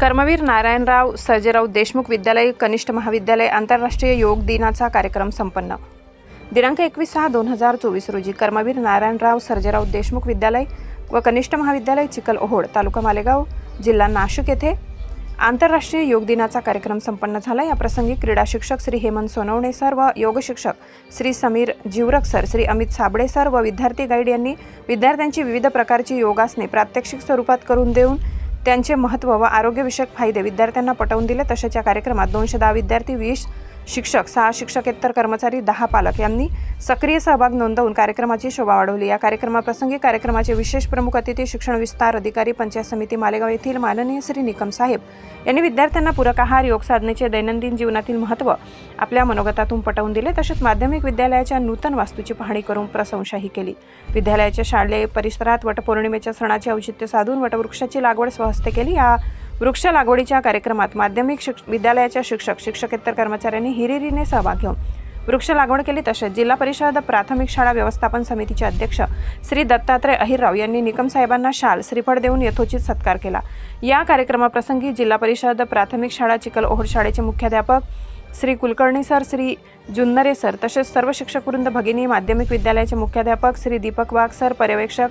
कर्मवीर नारायणराव सर्जेराव देशमुख विद्यालय कनिष्ठ महाविद्यालय आंतरराष्ट्रीय योग दिनाचा कार्यक्रम संपन्न. दिनांक एकवीस सहा दोन हजार चोवीस रोजी कर्मवीर नारायणराव सर्जेराव देशमुख विद्यालय व कनिष्ठ महाविद्यालय चिखल ओहोड तालुका मालेगाव जिल्हा नाशिक येथे आंतरराष्ट्रीय योग दिनाचा कार्यक्रम संपन्न झाला. या प्रसंगी क्रीडा शिक्षक श्री हेमंत सोनवणे सर व योग शिक्षक श्री समीर जिवरक सर श्री अमित साबळे सर व विद्यार्थी गाईड यांनी विद्यार्थ्यांची विविध प्रकारची योगासने प्रात्यक्षिक स्वरूपात करून देऊन त्यांचे महत्त्व व आरोग्यविषयक फायदे विद्यार्थ्यांना पटवून दिले तसेच या कार्यक्रमात दोनशे दहा विद्यार्थी वीस शिक्षक सहा शिक्षकेतर कर्मचारी दहा पालक यांनी सक्रिय सहभाग नोंदवून कार्यक्रमाची शोभा वाढवली. या कार्यक्रमाप्रसंगी कार्यक्रमाचे विशेष प्रमुख अतिथी शिक्षण विस्तार अधिकारी पंचायत समिती मालेगाव येथील माननीय श्री निकम साहेब यांनी विद्यार्थ्यांना पूरक आहार योग साधनेचे दैनंदिन जीवनातील महत्त्व आपल्या मनोगतातून पटवून दिले. तसेच माध्यमिक विद्यालयाच्या नूतन वास्तूची पाहणी करून प्रशंसाही केली. विद्यालयाच्या शालेय परिसरात वटपौर्णिमेच्या सणाचे औचित्य साधून वटवृक्षाची लागवड स्वहस्ते केली. या वृक्ष लागवडीच्या कार्यक्रमात माध्यमिक शिक्ष विद्यालयाच्या शिक्षक शिक्षकेतर कर्मचाऱ्यांनी हिरिरीने सहभाग घेऊन वृक्ष लागवड केली. तसेच जिल्हा परिषद प्राथमिक शाळा व्यवस्थापन समितीचे अध्यक्ष श्री दत्तात्रय अहिरराव यांनी निकम साहेबांना शाल श्रीफळ देऊन यथोचित सत्कार केला. या कार्यक्रमाप्रसंगी जिल्हा परिषद प्राथमिक शाळा चिखल ओहोड शाळेचे मुख्याध्यापक श्री कुलकर्णी सर श्री जुन्नरे सर तसेच सर्व शिक्षकवृंद भगिनी माध्यमिक विद्यालयाचे मुख्याध्यापक श्री दीपक वाघ सर पर्यवेक्षक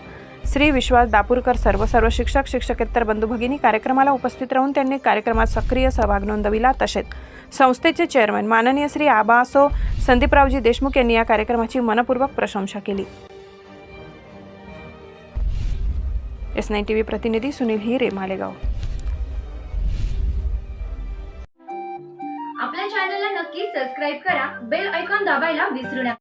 श्री विश्वास दापूरकर सर्व सर्व शिक्षक शिक्षकेतर बंधू भगिनी कार्यक्रमाला उपस्थित राहून त्यांनी कार्यक्रमात सक्रिय सहभाग नोंदविला. तसेच संस्थेचे चेअरमन माननीय श्री आबासो संदीपरावजी देशमुख यांनी या कार्यक्रमाची मनपूर्वक प्रशंसा केली. एस नाईन टी व्ही प्रतिनिधी सुनील हिरे मालेगाव. आपल्या चॅनलला नक्की सबस्क्राईब करा बेल ऐकॉन दाबायला विसरू नका.